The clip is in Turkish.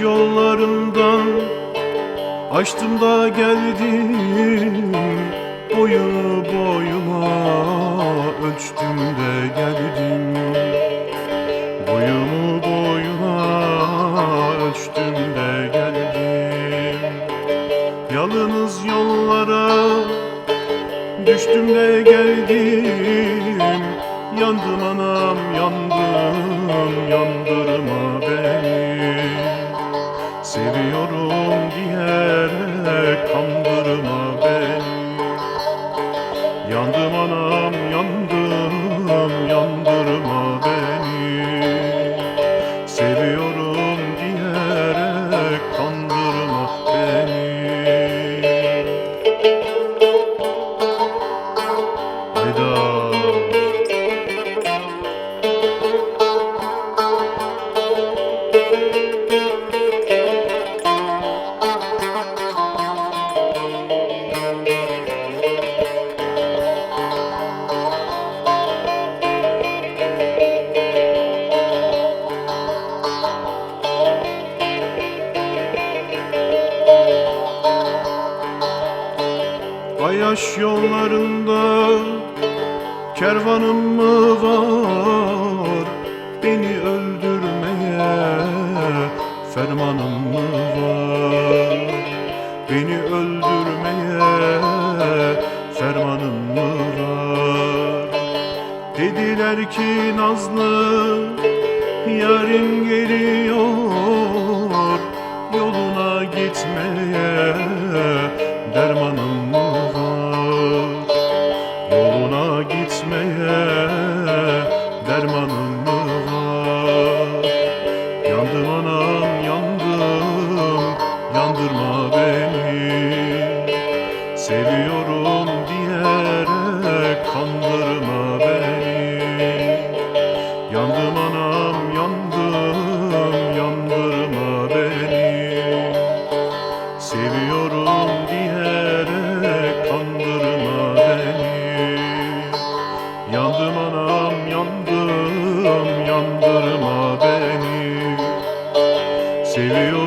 yollarından Açtım da geldim Boyu boyuma Ölçtüm de geldim. Boyumu boyuna Ölçtüm de geldim. Yalnız yollara Düştüm de geldim. Yandım anam yandım Yandırma Seviyorum diyerek kandırma beni. Yandım anam yandım yandırma beni. Seviyorum diyerek kandırma beni. Hayda Ayaş yollarında kervanım mı var? Beni öldürmeye fermanım mı var? Beni öldürmeye fermanım mı var? Dediler ki Nazlı yarın geliyor Seviyorum diyerek kandırma beni. Yandım anam yandım yandırma beni. Seviyorum diyerek kandırma beni. Yandım anam yandım yandırma beni. Seviyorum